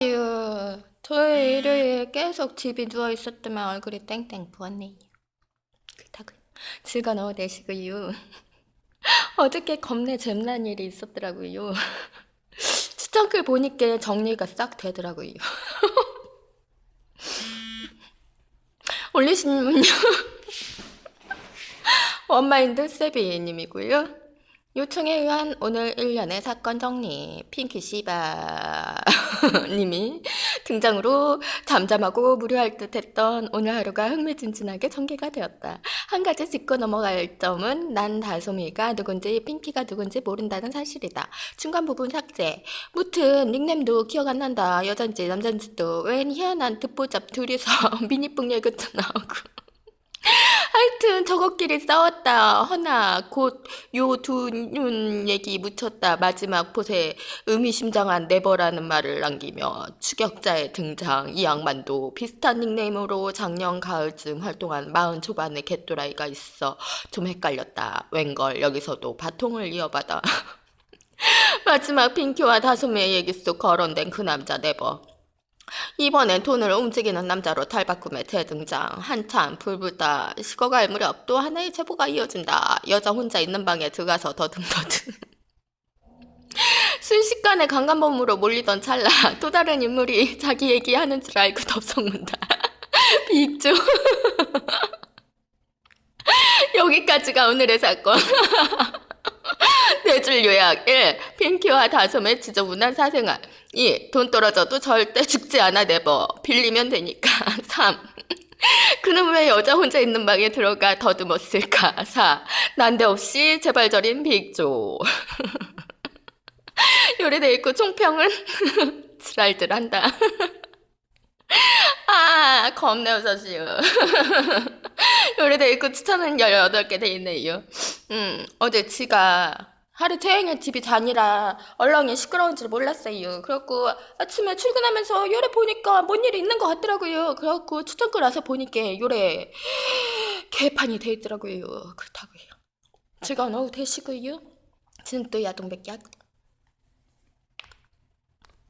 휴, 토요일, 일요일 계속 집에 누워 있었더만 얼굴이 땡땡 부었네요. 그렇다고 즐거 넣어 내시고요. 어저께 겁내 잼난 일이 있었더라고요. 추천글 보니까 정리가 싹 되더라고요. 올리신 분요. 원마인드 세비님이고요. 요청에 의한 오늘 1년의 사건 정리 핑키 씨바 님이 등장으로 잠잠하고 무료할 듯 했던 오늘 하루가 흥미진진하게 전개가 되었다. 한 가지 짚고 넘어갈 점은 난 다솜이가 누군지 핑키가 누군지 모른다는 사실이다. 중간 부분 삭제. 무튼 닉네임도 기억 안 난다. 여잔지 남잔지도 웬 희한한 듣보잡 둘이서 미니뽕 얘기도 나오고 저것끼리 싸웠다. 허나 곧 요 두 눈 얘기 묻혔다. 마지막 pot에 의미심장한 네버라는 말을 남기며 추격자의 등장. 이 양반도 비슷한 닉네임으로 작년 가을쯤 활동한 마흔 초반의 개또라이가 있어 좀 헷갈렸다. 웬걸 여기서도 바통을 이어받아. 마지막 핑키와 다솜의 얘기 속 거론된 그 남자 네버. 이번엔 돈을 움직이는 남자로 탈바꿈에 재등장. 한참 불불다 식어갈 무렵 또 하나의 제보가 이어진다. 여자 혼자 있는 방에 들어가서 더듬더듬. 순식간에 강간범으로 몰리던 찰나 또 다른 인물이 자기 얘기하는 줄 알고 덥석문다. 빅조. 여기까지가 오늘의 사건. 네줄 요약 1. 핑키와 다솜의 지저분한 사생활 2. 돈 떨어져도 절대 죽지 않아 네버 빌리면 되니까 3. 그는 왜 여자 혼자 있는 방에 들어가 더듬었을까 4. 난데없이 재발절인 빅조 요리돼 있고 총평은 지랄들 한다 아 겁내 웃었시오 요리돼 있고 추천은 18개 돼 있네요 음, 어제 지가 하루 종일 집이 잔이라 얼렁이 시끄러운 줄 몰랐어요. 그래갖고 아침에 출근하면서 요래 보니까 뭔 일이 있는 것 같더라고요. 그래갖고 추천글 와서 보니까 요래 개판이 돼 있더라고요. 그렇다고요. 즐거운 오후 되시고요. 지금 또 야동백약